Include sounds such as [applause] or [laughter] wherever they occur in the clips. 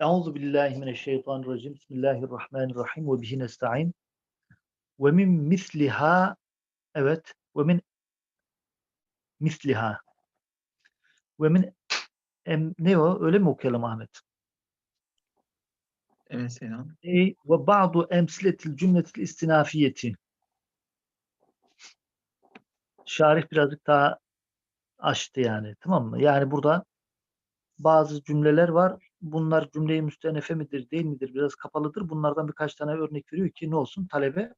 Euzu billahi mineşşeytanirracim. Bismillahirrahmanirrahim ve bihi nestaîn. Ve min misliha evet ve min misliha ve min em, ne o? Öyle mi okuyalım Ahmet? Evet selam. Ey ve ba'du emsiletil cümletil istinafiyeti. Şarih birazcık daha açtı yani. Tamam mı? Yani burada bazı cümleler var. Bunlar cümleyi müstenefe midir, değil midir? Biraz kapalıdır. Bunlardan birkaç tane örnek veriyor ki ne olsun? Talebe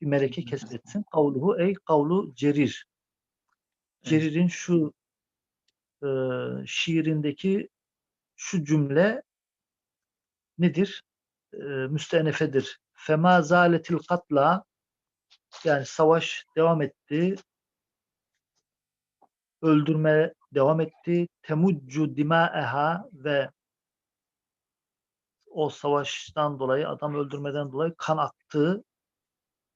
bir meleke kesbetsin. Kavluhu ey kavlu cerir. Cerir'in şu e, şiirindeki şu cümle nedir? E, müstenefedir. Fema zaletil katla yani savaş devam etti. Öldürme devam etti. Temuccu dima'eha ve o savaştan dolayı adam öldürmeden dolayı kan aktı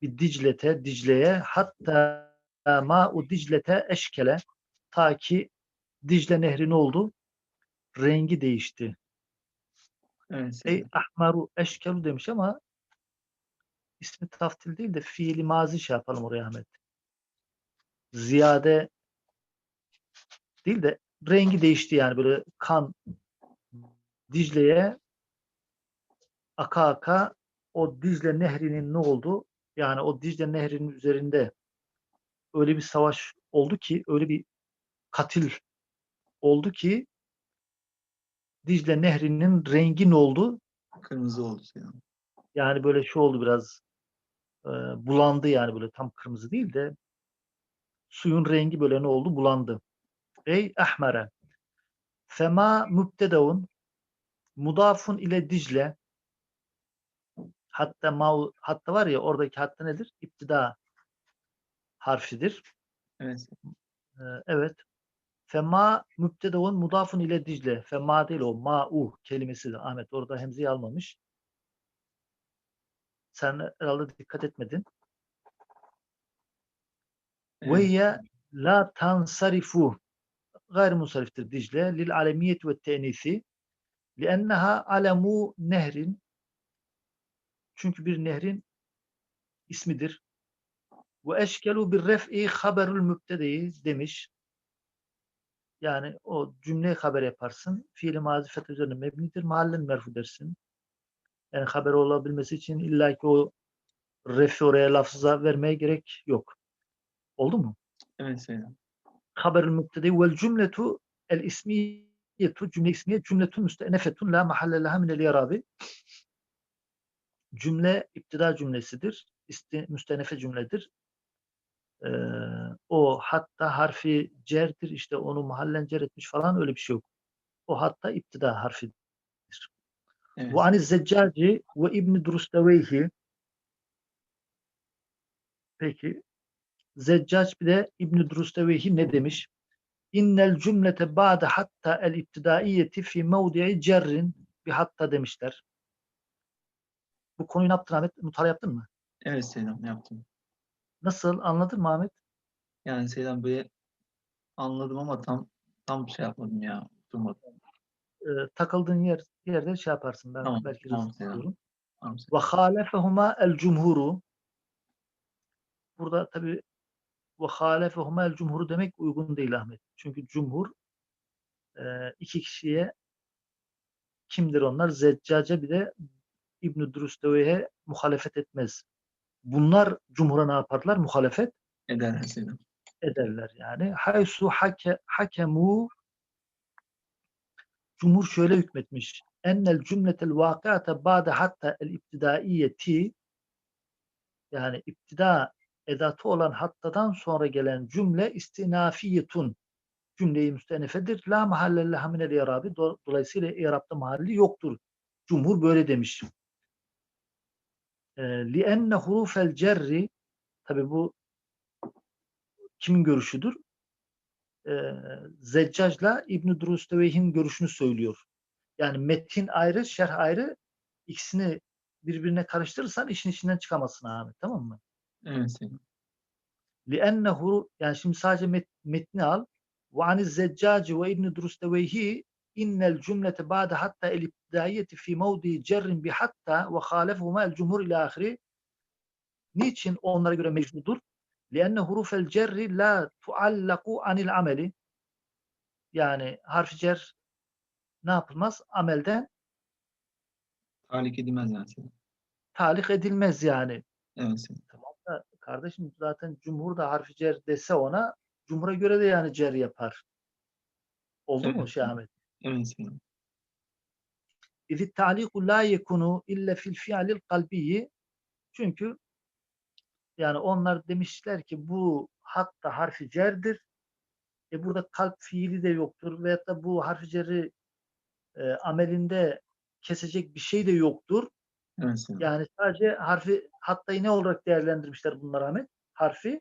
bir Dicle'te, Dicle'ye hatta ma o Dicle'te eşkele ta ki Dicle Nehri ne oldu? Rengi değişti. Evet Ey ahmaru eşkelu demiş ama ismi taftil değil de fiili mazi şey yapalım oraya Ahmet. Ziyade değil de rengi değişti yani böyle kan Dicle'ye aka aka o Dicle Nehri'nin ne oldu? Yani o Dicle Nehri'nin üzerinde öyle bir savaş oldu ki, öyle bir katil oldu ki Dicle Nehri'nin rengi ne oldu? Kırmızı oldu selam. Yani böyle şu oldu biraz e, bulandı yani böyle tam kırmızı değil de suyun rengi böyle ne oldu? Bulandı. Ey ahmere fema mübtedeun mudafun ile Dicle hatta ma hatta var ya oradaki hatta nedir? İptida harfidir. Evet. Ee, evet. Fema mübtedeun mudafun ile Dicle. Fema değil o. Ma'u kelimesi de Ahmet orada hemzeyi almamış. Sen herhalde dikkat etmedin. Ve Evet. ye la tansarifu gayrimusariftir Dicle lil alemiyet ve tenisi lienneha alemu nehrin çünkü bir nehrin ismidir. Ve eşkelu bir ref'i haberül mübtedeyi demiş. Yani o cümle haber yaparsın. Fiili mazi fetha üzerine mebnidir. Mahallen merfu dersin. Yani haber olabilmesi için illaki o refi oraya lafıza vermeye gerek yok. Oldu mu? Evet selam. Haberül mübtede vel cümletu el ismiyetu cümle ismiye cümletun müstenefetun la mahalle leha minel yarabi. Cümle iptida cümlesidir. İsti, müstenefe cümledir. Ee, o hatta harfi cerdir işte onu mahallen cer etmiş falan öyle bir şey yok. O hatta iptida harfidir. Evet. Ve ani Zeccaci ve İbn Drusteveyhi Peki Zeccac bir de İbn Drusteveyhi ne demiş? İnnel cümlete ba'de hatta el iptidaiyeti fi mevdi'i cerrin bir hatta demişler. Bu konuyu ne yaptın Ahmet? Mutala yaptın mı? Evet selam yaptım. Nasıl? Anladın mı Ahmet? Yani selam böyle anladım ama tam tam şey yapmadım ya. Durmadım. Ee, takıldığın yer yerde şey yaparsın. Ben Tamam, belki tamam, hızlı tamam. Ve halefehuma el cumhuru Burada tabi ve halefehuma el cumhuru demek uygun değil Ahmet. Çünkü cumhur e, iki kişiye kimdir onlar? Zeccace bir de İbn-i Drusteve'ye muhalefet etmez. Bunlar cumhura ne yaparlar? Muhalefet selam. ederler yani. Haysu hake, hakemu Cumhur şöyle hükmetmiş. Ennel cümletel vakıate ba'de hatta el iptidaiyeti yani iptida edatı olan hattadan sonra gelen cümle istinafiyetun cümleyi müstenefedir. La mahalle leha minel i'rabi. Do- Dolayısıyla i'rabda mahalli yoktur. Cumhur böyle demiş. Li enne hurufel cerri tabi bu kimin görüşüdür? Ee, Zeccac'la İbn-i Drusteveyh'in görüşünü söylüyor. Yani metin ayrı, şerh ayrı. İkisini birbirine karıştırırsan işin içinden çıkamazsın Ahmet. Tamam mı? Evet selam. لِأَنَّهُ yani şimdi sadece met, metni al. وَعَنِ الزَّجَّاجِ وَاِبْنِ دُرُسْتَوَيْهِ innel cümlete ba'de hatta el ibtidaiyeti fi mevdi cerrin bi hatta ve halefhuma el cumhur ile ahiri niçin onlara göre mecbudur? Lianne hurufel cerri la tuallaku anil ameli yani harfi cer ne yapılmaz? Amelden talik edilmez yani. Talik edilmez yani. Evet. Tamam da kardeşim zaten cumhur da harfi cer dese ona cumhura göre de yani cer yapar. Oldu evet. mu Şahmet? Evet. İzi taliku la yekunu illa fil fi'lil kalbiyi. Çünkü yani onlar demişler ki bu hatta harfi cerdir. E burada kalp fiili de yoktur veyahut da bu harfi cerri e, amelinde kesecek bir şey de yoktur. Evet. Yani sadece harfi hattayı ne olarak değerlendirmişler bunlar Ahmet? Harfi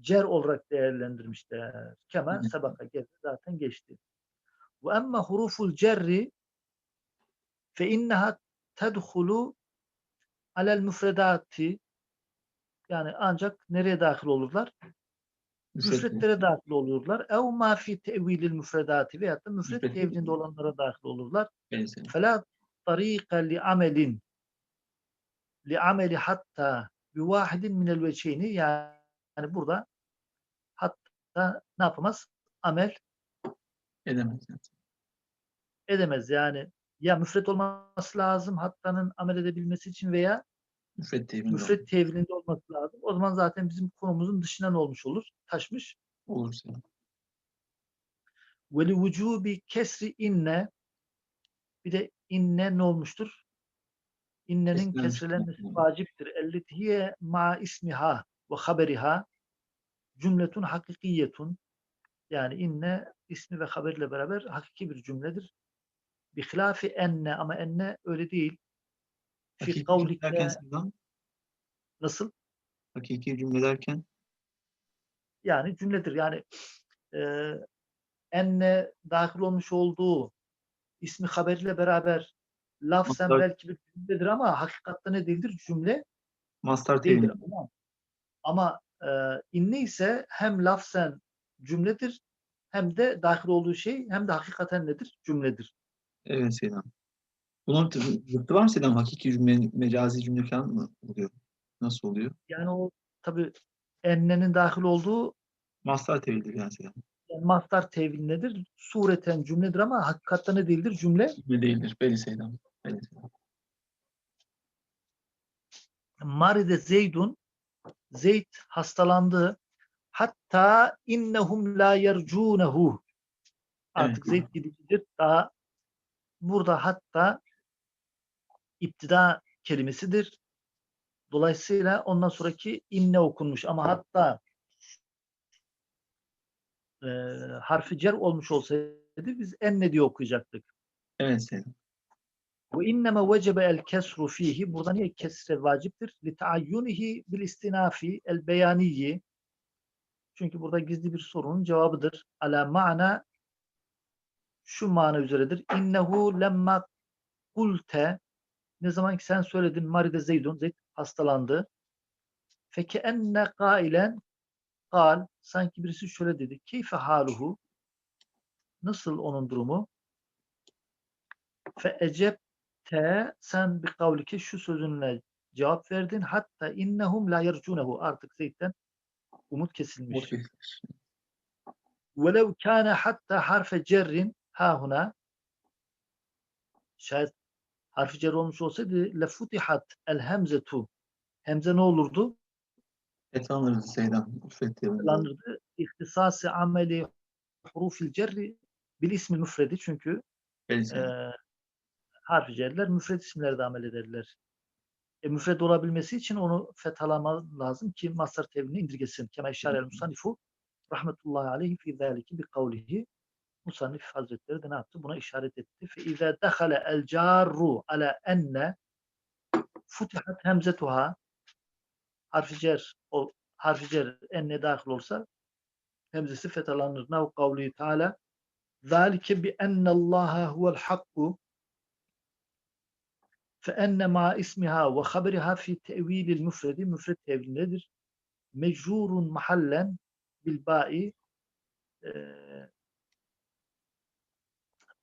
cer olarak değerlendirmişler. Kemal Hı. sabaka zaten geçti. Ve emme huruful cerri fe inneha tedhulu alel müfredati yani ancak nereye dahil olurlar? Müfretlere dahil olurlar. Ev ma fi tevilil müfredati veyahut da müfret tevilinde olanlara dahil olurlar. Fela tarika li amelin li ameli hatta bi vahidin minel veçeyni yani burada hatta ne yapamaz? Amel Edemez. edemez. Yani ya müfret olması lazım hattanın amel edebilmesi için veya Müfret teybinde müfret tevilinde olması lazım. O zaman zaten bizim konumuzun dışına ne olmuş olur? Taşmış. olur Seyyidem. Ve li vücubi kesri inne bir de inne ne olmuştur? İnnenin demek. vaciptir. Elletiye ma ismiha ve haberiha cümletun hakikiyetun yani inne ismi ve haberle beraber hakiki bir cümledir. Bi hilafi enne ama enne öyle değil. Fi Seyyidem, nasıl? hakiki cümle derken Yani cümledir. Yani e, enne dahil olmuş olduğu ismi haberiyle beraber lafzen Mastar- belki bir cümledir ama hakikatte ne değildir? Cümle mastar değildir. Ama, ama e, inne ise hem lafzen cümledir hem de dahil olduğu şey hem de hakikaten nedir? Cümledir. Evet Seyyidem. Bunun tı- zıttı var mı Seyyidem? Hakiki cümle, mecazi cümle falan mı oluyor? Nasıl oluyor? Yani o tabi ennenin dahil olduğu Mastar tevildir yani Seyyidem. yani mastar tevil nedir? Sureten cümledir ama hakikatte ne değildir? Cümle Cümle değildir. Beli Seyyidem. Beli Seyyidem. Maride Zeydun Zeyd hastalandı. Hatta innehum la yercunehu. Artık Evet. Zeyd gidicidir. Daha burada hatta iptida kelimesidir. Dolayısıyla ondan sonraki inne okunmuş ama hatta e, harfi cer olmuş olsaydı biz enne diye okuyacaktık. Evet Seyyidem. Ve inneme vecebe el kesru fihi. Burada niye kesre vaciptir? Li taayyunihi bil istinafi el beyaniyi. Çünkü burada gizli bir sorunun cevabıdır. Ala ma'na şu mana üzeredir. İnnehu lemma kulte ne zaman ki sen söyledin Maride Zeydun Zeyd hastalandı. Feke enne kailen kal sanki birisi şöyle dedi. Keyfe haluhu nasıl onun durumu? Fe ecepte sen bir kavlike şu sözünle cevap verdin. Hatta innehum la yercunehu artık Zeyd'den umut kesilmiş. Okey. ولو كان حتى حرف جر ها هنا şayet harfi cer olmuş olsaydı lefutihat el hemzetu hemze ne olurdu? Etlanırdı Seyyidem. Müfret teybinde. Kullanırdı. İhtisası ameli hurufil cerri bil ismi müfredi çünkü Beli e, Seyyidem. harfi cerler müfred isimlerde amel ederler. E, müfred olabilmesi için onu fethalama lazım ki mastar tevhini indirgesin. Kema işare el musannifu rahmetullahi aleyhi fi zaliki bi kavlihi Musannif Hazretleri de ne yaptı? Buna işaret etti. Fe izâ dehale el carru ala enne futihat hemzetuha harfi cer o harfi cer enne dahil olsa hemzesi fethalanır. Nav kavli teala zâlike bi ennallâhe huvel hakku ma ismiha ve haberiha fi tevilil müfredi müfred tevil nedir? Mecrurun mahallen bil ba'i eee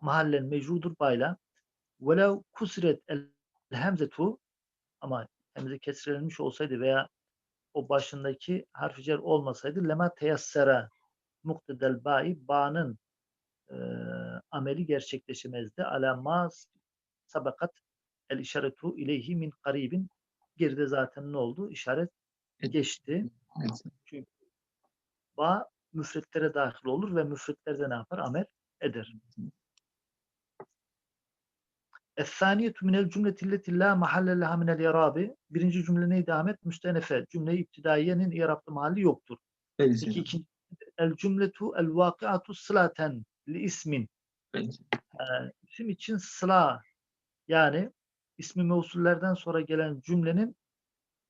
mahallen mecrudur bayla. Velev kusiret el hemzetu ama hemze kesrelenmiş olsaydı veya o başındaki harfi cer olmasaydı lema teyassera muktedel ba'i ba'nın e, ameli gerçekleşemezdi. Ala ma sabakat el işaretu ileyhi min karibin geride zaten ne oldu? İşaret geçti. Evet. Çünkü ba müfretlere dahil olur ve müfretlerde ne yapar? Amel eder. Es-saniyetü minel cümleti illeti la mahalle leha minel yarabi. Birinci cümle neydi Ahmet? Müstenefe. Cümle-i ibtidaiyenin irapta mahalli yoktur. Peki. İkinci el cümletu el vakiatu sılaten li ismin. Peki. Ee, isim için sıla yani ismi mevsullerden sonra gelen cümlenin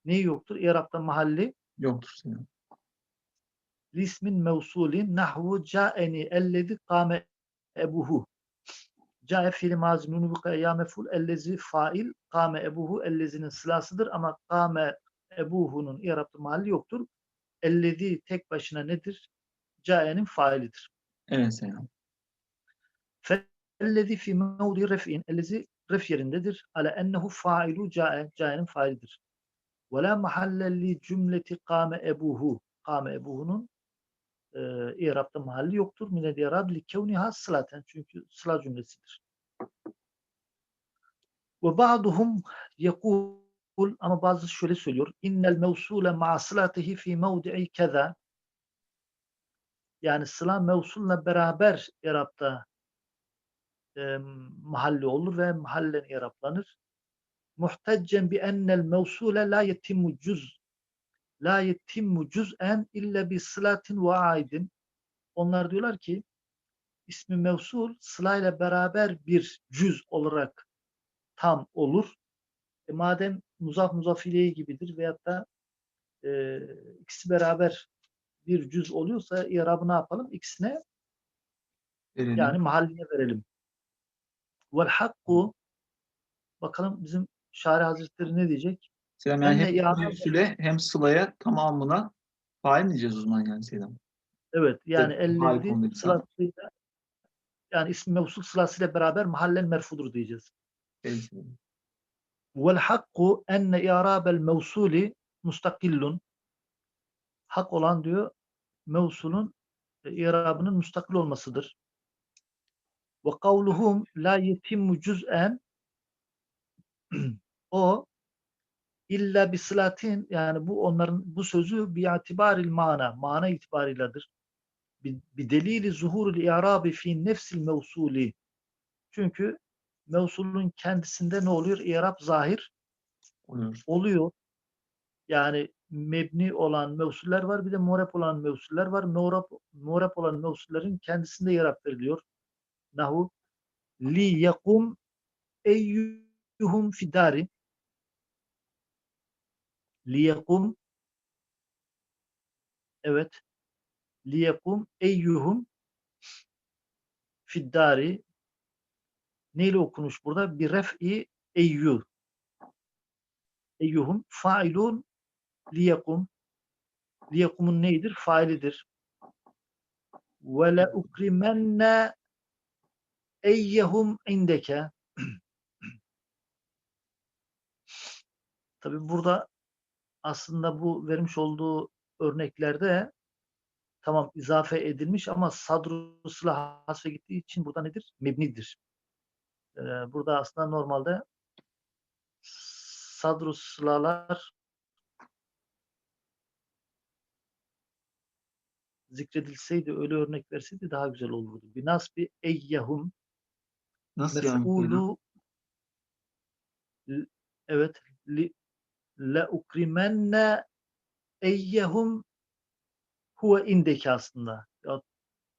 neyi yoktur? İrapta mahalli Yoktur senin. lismin mevsulin nahvu ca'eni ellezi kâme ebuhu. Ca'e fiili mazi nunu bika ya meful ellezi fail kâme ebuhu ellezinin sılasıdır ama kâme ebuhu'nun i'rabı mahalli yoktur. Ellezi tek başına nedir? Ca'enin failidir. Evet senin. Ellezi fi mevdi ref'in ellezi ref yerindedir. Ala ennehu failu ca'e ca'enin failidir. Ve la mahalle li cümleti kâme ebuhu. Kâme ebuhu'nun e, İrab'da mahalli yoktur. Minel İrab li kevniha sılaten. Çünkü sıla cümlesidir. Ve ba'duhum yekul ama bazı şöyle söylüyor. İnnel mevsule ma'a sılatihi fi mevdi'i keza. Yani sıla mevsulla beraber İrab'da e, mahalli olur ve mahallen İrablanır. Muhteccen bi ennel mevsule la yetimmu cüz la yetimmu cüz'en illa bi sılatin ve aidin. Onlar diyorlar ki ismi mevsul sılayla beraber bir cüz olarak tam olur. E madem muzaf muzafileye gibidir veyahut da e, ikisi beraber bir cüz oluyorsa i'rabı ne yapalım? İkisine Verelim. yani mahalline verelim. Vel hakku bakalım bizim Şari Hazretleri ne diyecek? Selam yani hem ya- mevsule hem sılaya tamamına fail diyeceğiz o zaman yani Selam? Evet yani Evet, konudaki sılasıyla yani ismi mevsul sılasıyla beraber mahallen merfudur diyeceğiz. Peki. Vel hakku enne i'rabel mevsuli mustakillun. Hak olan diyor mevsulun e, i'rabının mustakil olmasıdır. Ve kavluhum la yetimmu cüz'en [clears throat] o illa bi sılatin yani bu onların bu sözü bi itibaril mana mana itibarıyladır. Bi, bi delili zuhurul i'rabi fi nefsil mevsuli. Çünkü mevsulun kendisinde ne oluyor? İ'rab zahir Oluyor. oluyor. Yani mebni olan mevsuller var bir de murep olan mevsuller var. Murep, murep olan mevsullerin kendisinde i'rab veriliyor. Nahu li yekum eyyuhum fidari li yekum evet li yekum eyyuhum fiddari neyle okunuş burada? Bir ref'i eyyuh eyyuhum failun liyekum liyekumun neydir? Failidir. Ve le ukrimenne eyyehum indeke Tabi burada aslında bu vermiş olduğu örneklerde tamam izafe edilmiş ama sadru sıla hasfe gittiği için burada nedir? Mebnidir. Ee, burada aslında normalde sadru sılalar zikredilseydi öyle örnek verseydi daha güzel olurdu. Binasbi eyyehum Nasıl yani? Mef'ulu L- evet li le ukrimenne eyyehum huve indeki aslında. Ya,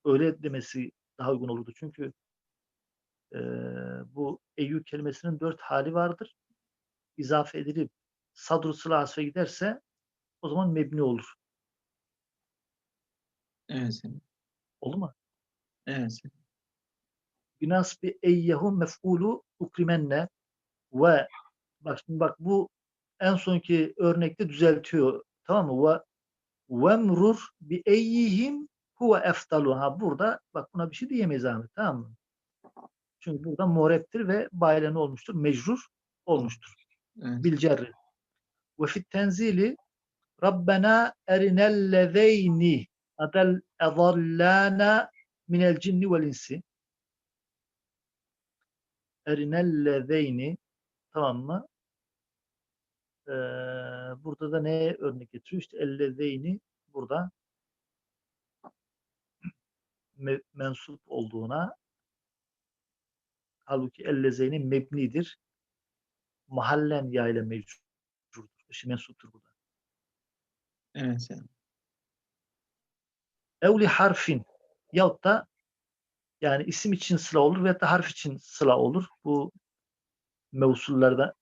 öyle demesi daha uygun olurdu. Çünkü eee, bu eyyü kelimesinin dört hali vardır. İzafe edilip sadru sıla hasfe giderse o zaman mebni olur. Evet. Oldu mu? Evet. Binasbi eyyehum mef'ulu ukrimenne ve bak şimdi bak bu en sonki örnekte düzeltiyor. Tamam mı? Ve vemrur bi eyyihim huve eftalu. Ha burada bak buna bir şey diyemeyiz Ahmet. Tamam mı? Çünkü burada muhreptir ve bayle ne olmuştur? Mecrur olmuştur. Evet. Bil cerri. Ve fit tenzili Rabbena erinellezeyni adel edallana minel cinni vel insi. Erinellezeyni tamam mı? Ee, burada da neye örnek getiriyor? İşte ellezeyni burada me- mensup olduğuna halbuki ellezeyni mebnidir. Mahallen ya ile mecrurdur. İşte mensuptur burada. Evet Selam. Evli harfin yahut da yani isim için sıla olur veyahut da harf için sıla olur. Bu mevsullarda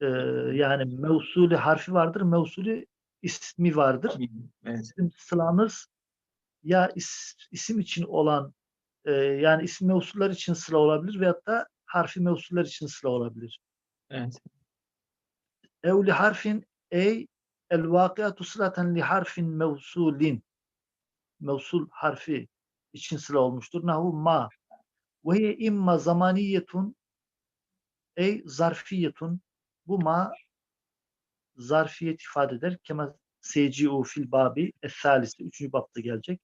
e, yani mevsulü harfi vardır, mevsulü ismi vardır. Evet. Bizim sılamız ya is- isim için olan e, yani isim mevsullar için sıla olabilir veyahut da harfi mevsuller için sıla olabilir. Evet. Ev li harfin ey el vakiatu sılaten li harfin mevsulin mevsul harfi için sıla olmuştur. Nahu ma ve hiye imma zamaniyetun ey zarfiyetun bu ma zarfiyet ifade eder. Kema seci'u fil babi es-salisi. Üçüncü babda gelecek.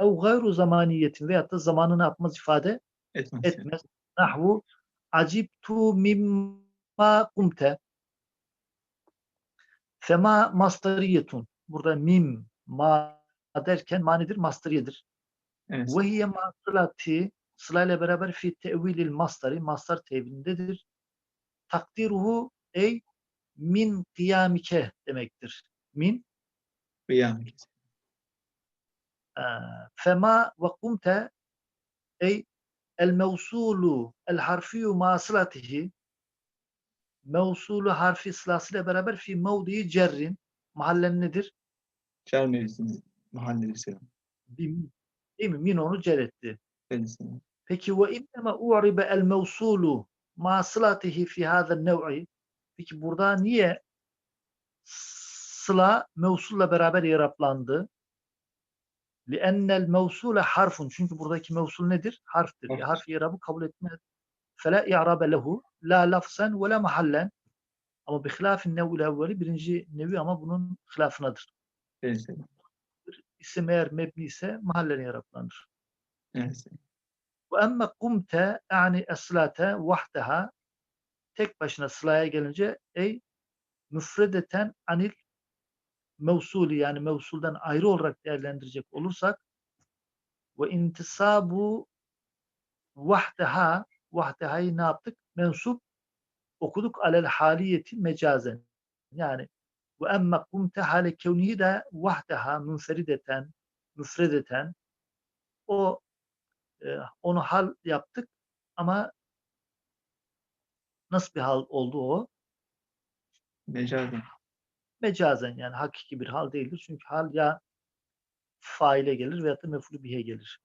Ev gayru zamaniyetin veyahut da zamanı ne yapmaz ifade Etmez. etmez. Nahvu acibtu mimma kumte fema mastariyetun. Burada mim ma derken manidir masteriyedir. Evet. Ve hiye masılati sırayla beraber fi tevilil mastari mastar tevilindedir. Takdiruhu ey min kıyamike demektir. Min Kıyam. e, fema ve kumte ey el mevsulu el harfiyu masılatihi mevsulu harfi sırasıyla beraber fi mevdiyi cerrin mahallen nedir? Çer mevzisi. Bir min. Değil mi? Min onu cer etti. Evet Selam. Peki ve innema u'ribe el mevsulu ma sılatihi fi hâzel nev'i Peki burada niye sıla mevsulla beraber yaraplandı? لِأَنَّ الْمَوْسُولَ harfun. Çünkü buradaki mevsul nedir? Harftir. E, Harf. harf yarabı kabul etmez. فَلَا اِعْرَابَ لَهُ لَا لَفْسًا وَلَا مَحَلًّا Ama bihilafin nev'ül evveli birinci nevi ama bunun hilafınadır. Evet Selam. İsim eğer mebni ise mahallen yaraplanır. Evet. Ve emme kumte yani eslate vahdeha tek başına sılaya gelince ey müfredeten anil mevsuli yani mevsuldan ayrı olarak değerlendirecek olursak ve intisabu vahdeha vahdeha'yı ne yaptık? Mensup okuduk alel haliyeti mecazen. Yani ve emme kumte hale kevnihi de vahdeha münferideten müfredeten o e, onu hal yaptık ama nasıl bir hal oldu o? Mecazen. mecazen yani hakiki bir hal değildir. Çünkü hal ya faile gelir veyahut da mef'ulü bihe gelir.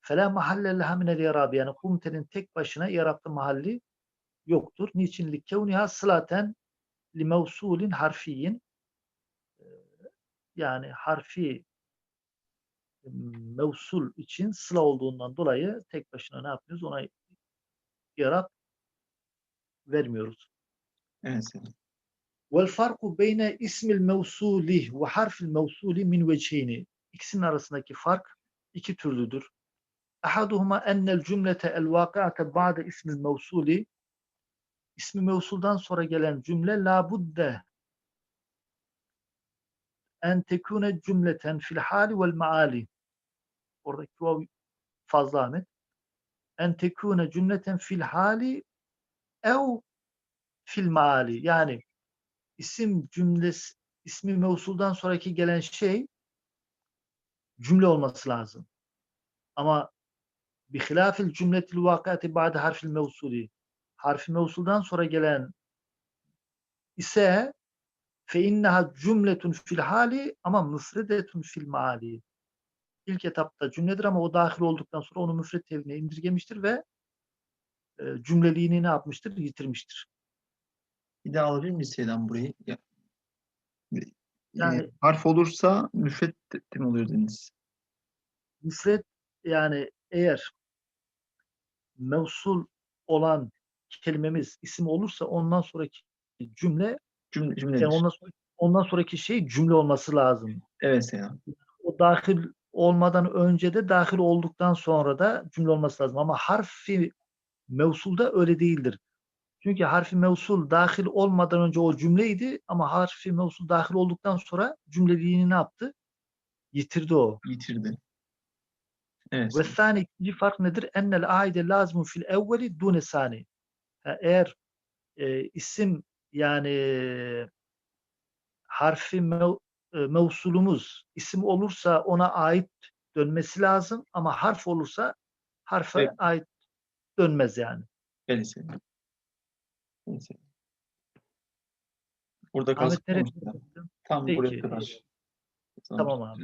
Fela mahalle leha minel yarabi yani kumtenin tek başına yarabda mahalli yoktur. Niçin? Li kevniha sılaten Li limevsulin harfiyin yani harfi mevsul için sıla olduğundan dolayı tek başına ne yapmıyoruz? Ona yarat vermiyoruz. Evet. Vel farku beyne ismil mevsuli ve harfil mevsuli min vecihini. İkisinin arasındaki fark iki türlüdür. Ahaduhuma ennel cümlete el vakiate ba'de ismil mevsuli ismi mevsuldan sonra gelen cümle la budde. En tekune cümleten fil hali vel maali. Oradaki vav fazla Ahmet. En tekune cümleten fil hali ev fil maali. Yani isim cümlesi ismi mevsuldan sonraki gelen şey cümle olması lazım. Ama bihilafil cümletil vakati ba'de harfil mevsuli harfi mevsuldan sonra gelen ise fe inneha cümletun fil hali ama müfredetun fil maali. İlk etapta cümledir ama o dahil olduktan sonra onu müfred tevhine indirgemiştir ve e, cümleliğini ne yapmıştır? Yitirmiştir. Bir daha alabilir miyiz Selam burayı? Ya, Yani- e, harf olursa müfret mi oluyor dediniz? müfred yani eğer mevsul olan kelimemiz isim olursa ondan sonraki cümle Cümle, cümledir. yani ondan sonra ondan sonraki şey cümle olması lazım. Evet Seyhan. O dahil olmadan önce de dahil olduktan sonra da cümle olması lazım. Ama harfi mevsulda öyle değildir. Çünkü harfi mevsul dahil olmadan önce o cümleydi ama harfi mevsul dahil olduktan sonra cümleliğini ne yaptı? Yitirdi o. Yitirdi. Evet. Ve sani ikinci fark nedir? Ennel aide lazimu fil evveli dune sani. Ha, Eğer e, isim yani harfi mev, e, mevsulumuz isim olursa ona ait dönmesi lazım ama harf olursa harfe Evet. ait dönmez yani. Evet Seyhan. Evet Seyhan. Burada kalsın? Tam buraya Peki. kadar. Tamam abi.